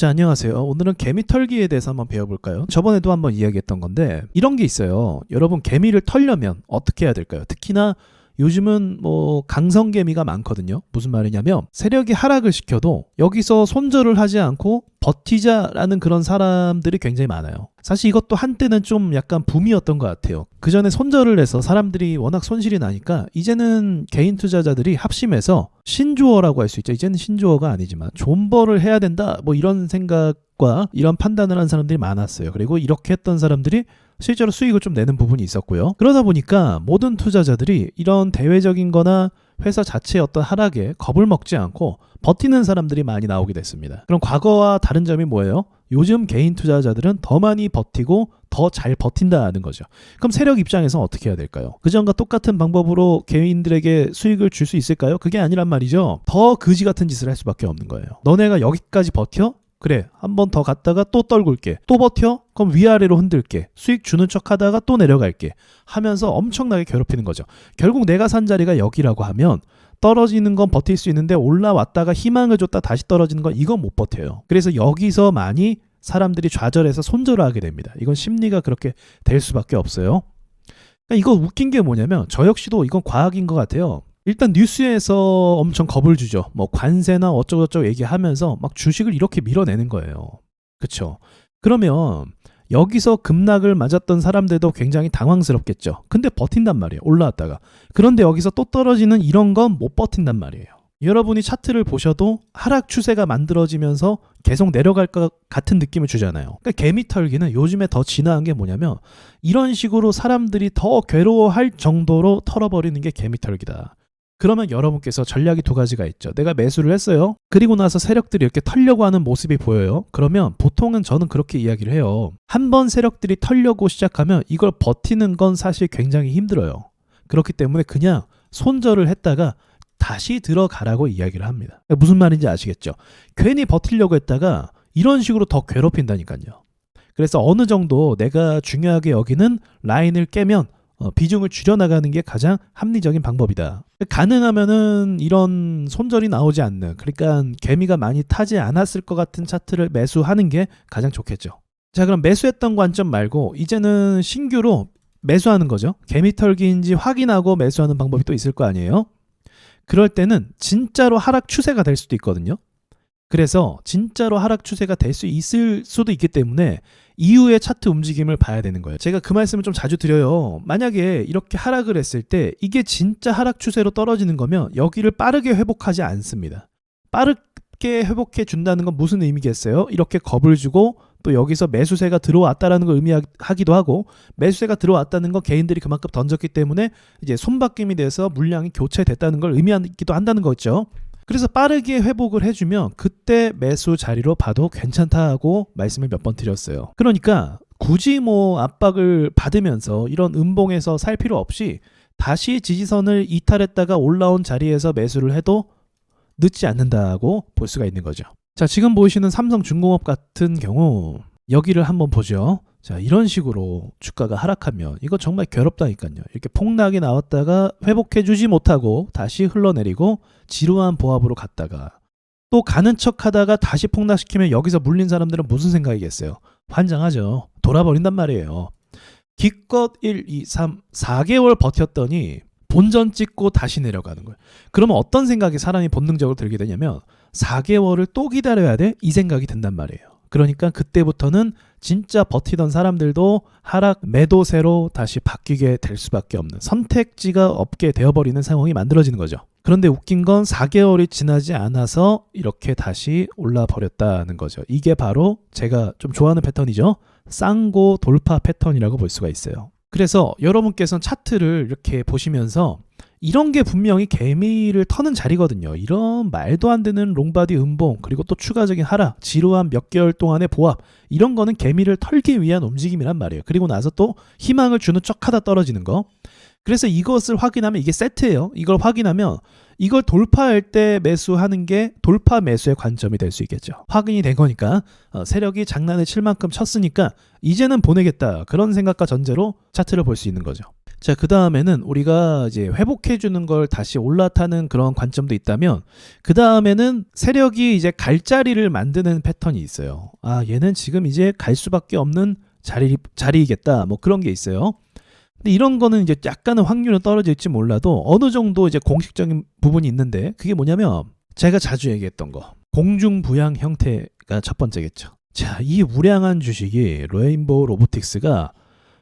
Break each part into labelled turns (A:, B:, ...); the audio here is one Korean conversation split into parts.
A: 자, 안녕하세요. 오늘은 개미 털기에 대해서 한번 배워볼까요? 저번에도 한번 이야기했던 건데, 이런 게 있어요. 여러분, 개미를 털려면 어떻게 해야 될까요? 특히나 요즘은 뭐 강성개미가 많거든요. 무슨 말이냐면 세력이 하락을 시켜도 여기서 손절을 하지 않고 버티자라는 그런 사람들이 굉장히 많아요. 사실 이것도 한때는 좀 약간 붐이었던 것 같아요. 그 전에 손절을 해서 사람들이 워낙 손실이 나니까 이제는 개인 투자자들이 합심해서 신조어라고 할 수 있죠. 이제는 신조어가 아니지만 존버를 해야 된다. 뭐 이런 생각과 이런 판단을 한 사람들이 많았어요. 그리고 이렇게 했던 사람들이 실제로 수익을 좀 내는 부분이 있었고요. 그러다 보니까 모든 투자자들이 이런 대외적인 거나 회사 자체의 어떤 하락에 겁을 먹지 않고 버티는 사람들이 많이 나오게 됐습니다. 그럼 과거와 다른 점이 뭐예요? 요즘 개인 투자자들은 더 많이 버티고 더 잘 버틴다는 거죠. 그럼 세력 입장에서 어떻게 해야 될까요? 그전과 똑같은 방법으로 개인들에게 수익을 줄 수 있을까요? 그게 아니란 말이죠. 더 거지 같은 짓을 할 수밖에 없는 거예요. 너네가 여기까지 버텨? 그래 한 번 더 갔다가 또 떨굴게. 또 버텨? 그럼 위아래로 흔들게. 수익 주는 척 하다가 또 내려갈게. 하면서 엄청나게 괴롭히는 거죠. 결국 내가 산 자리가 여기라고 하면 떨어지는 건 버틸 수 있는데 올라왔다가 희망을 줬다 다시 떨어지는 건 이건 못 버텨요. 그래서 여기서 많이 사람들이 좌절해서 손절을 하게 됩니다. 이건 심리가 그렇게 될 수밖에 없어요. 그러니까 이거 웃긴 게 뭐냐면 저 역시도 이건 과학인 것 같아요 일단 뉴스에서 엄청 겁을 주죠. 뭐 관세나 어쩌고저쩌고 얘기하면서 막 주식을 이렇게 밀어내는 거예요. 그쵸? 그러면 여기서 급락을 맞았던 사람들도 굉장히 당황스럽겠죠. 근데 버틴단 말이에요. 올라왔다가. 그런데 여기서 또 떨어지는 이런 건 못 버틴단 말이에요. 여러분이 차트를 보셔도 하락 추세가 만들어지면서 계속 내려갈 것 같은 느낌을 주잖아요. 그러니까 개미 털기는 요즘에 더 진화한 게 뭐냐면 이런 식으로 사람들이 더 괴로워할 정도로 털어버리는 게 개미 털기다. 그러면 여러분께서 전략이 두 가지가 있죠. 내가 매수를 했어요. 그리고 나서 세력들이 이렇게 털려고 하는 모습이 보여요. 그러면 보통은 저는 그렇게 이야기를 해요. 한 번 세력들이 털려고 시작하면 이걸 버티는 건 사실 굉장히 힘들어요. 그렇기 때문에 그냥 손절을 했다가 다시 들어가라고 이야기를 합니다. 무슨 말인지 아시겠죠? 괜히 버티려고 했다가 이런 식으로 더 괴롭힌다니까요. 그래서 어느 정도 내가 중요하게 여기는 라인을 깨면 어, 비중을 줄여나가는 게 가장 합리적인 방법이다. 가능하면은 이런 손절이 나오지 않는, 그러니까 개미가 많이 타지 않았을 것 같은 차트를 매수하는 게 가장 좋겠죠. 자, 그럼 매수했던 관점 말고 이제는 신규로 매수하는 거죠. 개미 털기인지 확인하고 매수하는 방법이 또 있을 거 아니에요? 그럴 때는 진짜로 하락 추세가 될 수도 있거든요. 그래서 진짜로 하락 추세가 될 수 있을 수도 있기 때문에 이후의 차트 움직임을 봐야 되는 거예요. 제가 그 말씀을 좀 자주 드려요. 만약에 이렇게 하락을 했을 때 이게 진짜 하락 추세로 떨어지는 거면 여기를 빠르게 회복하지 않습니다. 빠르게 회복해 준다는 건 무슨 의미겠어요? 이렇게 겁을 주고 또 여기서 매수세가 들어왔다라는 걸 의미하기도 하고 매수세가 들어왔다는 건 개인들이 그만큼 던졌기 때문에 이제 손바뀜이 돼서 물량이 교체됐다는 걸 의미하기도 한다는 거죠. 그래서 빠르게 회복을 해주면 그때 매수 자리로 봐도 괜찮다고 말씀을 몇 번 드렸어요. 그러니까 굳이 뭐 압박을 받으면서 이런 음봉에서 살 필요 없이 다시 지지선을 이탈했다가 올라온 자리에서 매수를 해도 늦지 않는다고 볼 수가 있는 거죠. 자, 지금 보이시는 삼성중공업 같은 경우 여기를 한번 보죠. 자, 이런 식으로 주가가 하락하면 이거 정말 괴롭다니까요. 이렇게 폭락이 나왔다가 회복해 주지 못하고 다시 흘러내리고 지루한 보합으로 갔다가 또 가는 척 하다가 다시 폭락시키면 여기서 물린 사람들은 무슨 생각이겠어요? 환장하죠. 돌아버린단 말이에요. 기껏 1, 2, 3, 4개월 버텼더니 본전 찍고 다시 내려가는 거예요. 그러면 어떤 생각이 사람이 본능적으로 들게 되냐면 4개월을 또 기다려야 돼? 이 생각이 든단 말이에요. 그러니까 그때부터는 진짜 버티던 사람들도 하락 매도세로 다시 바뀌게 될 수밖에 없는 선택지가 없게 되어버리는 상황이 만들어지는 거죠. 그런데 웃긴 건 4개월이 지나지 않아서 이렇게 다시 올라 버렸다는 거죠. 이게 바로 제가 좀 좋아하는 패턴이죠. 쌍고 돌파 패턴이라고 볼 수가 있어요. 그래서 여러분께서는 차트를 이렇게 보시면서 이런 게 분명히 개미를 터는 자리거든요. 이런 말도 안 되는 롱바디 음봉 그리고 또 추가적인 하락, 지루한 몇 개월 동안의 보합 이런 거는 개미를 털기 위한 움직임이란 말이에요. 그리고 나서 또 희망을 주는 척하다 떨어지는 거. 그래서 이것을 확인하면 이게 세트예요. 이걸 확인하면 이걸 돌파할 때 매수하는 게 돌파 매수의 관점이 될 수 있겠죠. 확인이 된 거니까 어, 세력이 장난을 칠 만큼 쳤으니까 이제는 보내겠다 그런 생각과 전제로 차트를 볼 수 있는 거죠. 자, 그 다음에는 우리가 이제 회복해주는 걸 다시 올라타는 그런 관점도 있다면, 그 다음에는 세력이 이제 갈 자리를 만드는 패턴이 있어요. 아, 얘는 지금 이제 갈 수밖에 없는 자리, 자리이겠다. 뭐 그런 게 있어요. 근데 이런 거는 이제 약간은 확률은 떨어질지 몰라도 어느 정도 이제 공식적인 부분이 있는데, 그게 뭐냐면, 제가 자주 얘기했던 거. 공중부양 형태가 첫 번째겠죠. 자, 이 우량한 주식이 레인보우 로보틱스가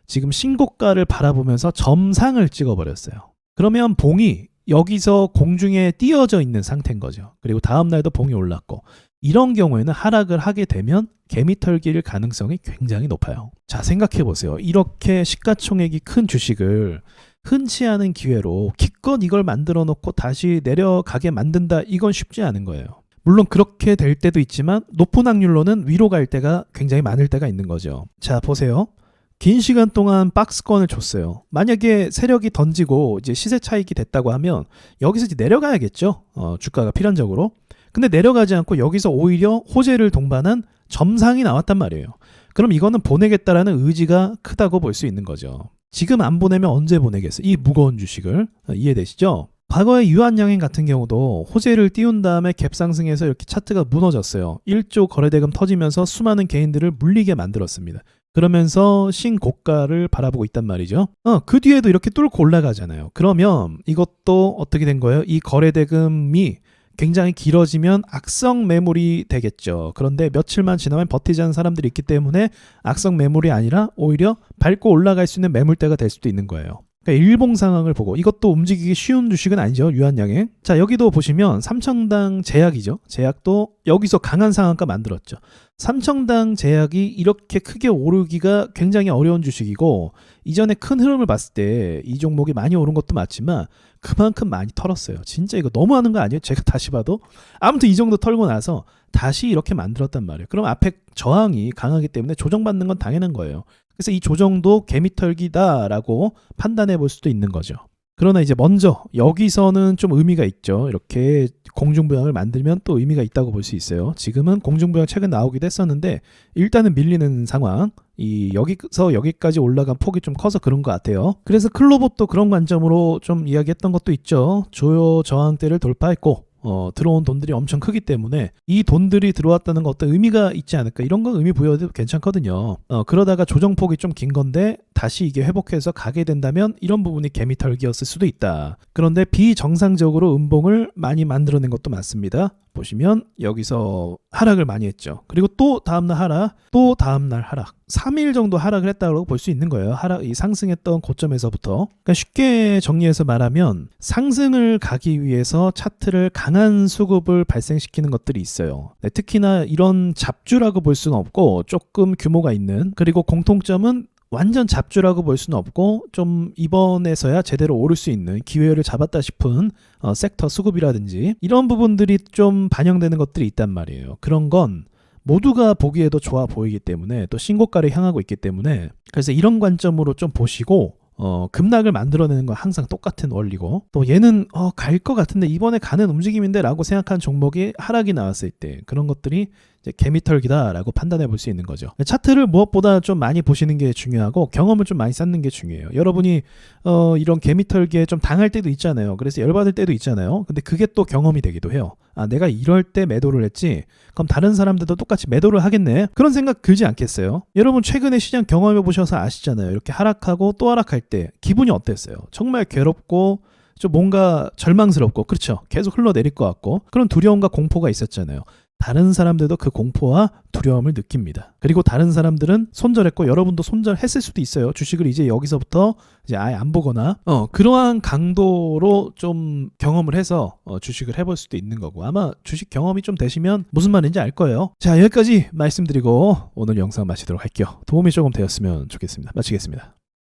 A: 지금 신고가를 바라보면서 점상을 찍어버렸어요. 그러면 봉이 여기서 공중에 띄어져 있는 상태인 거죠. 그리고 다음날도 봉이 올랐고 이런 경우에는 하락을 하게 되면 개미털기일 가능성이 굉장히 높아요. 자, 생각해 보세요. 이렇게 시가총액이 큰 주식을 흔치 않은 기회로 기껏 이걸 만들어 놓고 다시 내려가게 만든다. 이건 쉽지 않은 거예요. 물론 그렇게 될 때도 있지만 높은 확률로는 위로 갈 때가 굉장히 많을 때가 있는 거죠. 자, 보세요. 긴 시간 동안 박스권을 줬어요. 만약에 세력이 던지고 이제 시세 차익이 됐다고 하면 여기서 이제 내려가야겠죠. 어, 주가가 필연적으로. 근데 내려가지 않고 여기서 오히려 호재를 동반한 점상이 나왔단 말이에요. 그럼 이거는 보내겠다라는 의지가 크다고 볼 수 있는 거죠. 지금 안 보내면 언제 보내겠어요? 이 무거운 주식을 어, 이해되시죠? 과거에 유한양행 같은 경우도 호재를 띄운 다음에 갭 상승해서 이렇게 차트가 무너졌어요. 1조 거래대금 터지면서 수많은 개인들을 물리게 만들었습니다. 그러면서 신고가를 바라보고 있단 말이죠. 어, 그 뒤에도 이렇게 뚫고 올라가잖아요. 그러면 이것도 어떻게 된 거예요? 이 거래 대금이 굉장히 길어지면 악성 매물이 되겠죠. 그런데 며칠만 지나면 버티지 않은 사람들이 있기 때문에 악성 매물이 아니라 오히려 밟고 올라갈 수 있는 매물대가 될 수도 있는 거예요. 그러니까 일봉 상황을 보고 이것도 움직이기 쉬운 주식은 아니죠. 유한양행. 자, 여기도 보시면 삼청당 제약이죠. 제약도 여기서 강한 상한가 만들었죠. 삼청당 제약이 이렇게 크게 오르기가 굉장히 어려운 주식이고 이전에 큰 흐름을 봤을 때 이 종목이 많이 오른 것도 맞지만 그만큼 많이 털었어요. 진짜 이거 너무하는 거 아니에요? 제가 다시 봐도 아무튼 이 정도 털고 나서 다시 이렇게 만들었단 말이에요. 그럼 앞에 저항이 강하기 때문에 조정받는 건 당연한 거예요. 그래서 이 조정도 개미털기다라고 판단해 볼 수도 있는 거죠. 그러나 이제 먼저 여기서는 좀 의미가 있죠. 이렇게 공중부양을 만들면 또 의미가 있다고 볼 수 있어요. 지금은 공중부양 최근 나오기도 했었는데 일단은 밀리는 상황. 이 여기서 여기까지 올라간 폭이 좀 커서 그런 것 같아요. 그래서 클로봇도 그런 관점으로 좀 이야기했던 것도 있죠. 조요 저항대를 돌파했고 어, 들어온 돈들이 엄청 크기 때문에 이 돈들이 들어왔다는 거 어떤 의미가 있지 않을까 이런 건 의미 부여해도 괜찮거든요. 어, 그러다가 조정폭이 좀 긴 건데 다시 이게 회복해서 가게 된다면 이런 부분이 개미털기였을 수도 있다. 그런데 비정상적으로 음봉을 많이 만들어낸 것도 맞습니다. 보시면 여기서 하락을 많이 했죠. 그리고 또 다음날 하락, 또 다음날 하락. 3일 정도 하락을 했다고 볼 수 있는 거예요. 하락, 이 상승했던 고점에서부터. 그러니까 쉽게 정리해서 말하면 상승을 가기 위해서 차트를 강한 수급을 발생시키는 것들이 있어요. 네, 특히나 이런 잡주라고 볼 수는 없고 조금 규모가 있는 그리고 공통점은 완전 잡주라고 볼 수는 없고 좀 이번에서야 제대로 오를 수 있는 기회를 잡았다 싶은 어, 섹터 수급이라든지 이런 부분들이 좀 반영되는 것들이 있단 말이에요. 그런 건 모두가 보기에도 좋아 보이기 때문에 또 신고가를 향하고 있기 때문에 그래서 이런 관점으로 좀 보시고 어, 급락을 만들어내는 건 항상 똑같은 원리고 또 얘는 어, 갈 것 같은데 이번에 가는 움직임인데 라고 생각한 종목이 하락이 나왔을 때 그런 것들이 개미털기다라고 판단해 볼 수 있는 거죠. 차트를 무엇보다 좀 많이 보시는 게 중요하고 경험을 좀 많이 쌓는 게 중요해요. 여러분이 어, 이런 개미털기에 좀 당할 때도 있잖아요. 그래서 열받을 때도 있잖아요. 근데 그게 또 경험이 되기도 해요. 아, 내가 이럴 때 매도를 했지. 그럼 다른 사람들도 똑같이 매도를 하겠네. 그런 생각 들지 않겠어요? 여러분 최근에 시장 경험해 보셔서 아시잖아요. 이렇게 하락하고 또 하락할 때 기분이 어땠어요? 정말 괴롭고 좀 뭔가 절망스럽고 그렇죠. 계속 흘러내릴 것 같고 그런 두려움과 공포가 있었잖아요. 다른 사람들도 그 공포와 두려움을 느낍니다. 그리고 다른 사람들은 손절했고 여러분도 손절했을 수도 있어요. 주식을 이제 여기서부터 이제 아예 안 보거나 어 그러한 강도로 좀 경험을 해서 어, 주식을 해볼 수도 있는 거고 아마 주식 경험이 좀 되시면 무슨 말인지 알 거예요. 자 여기까지 말씀드리고 오늘 영상 마치도록 할게요. 도움이 조금 되었으면 좋겠습니다. 마치겠습니다.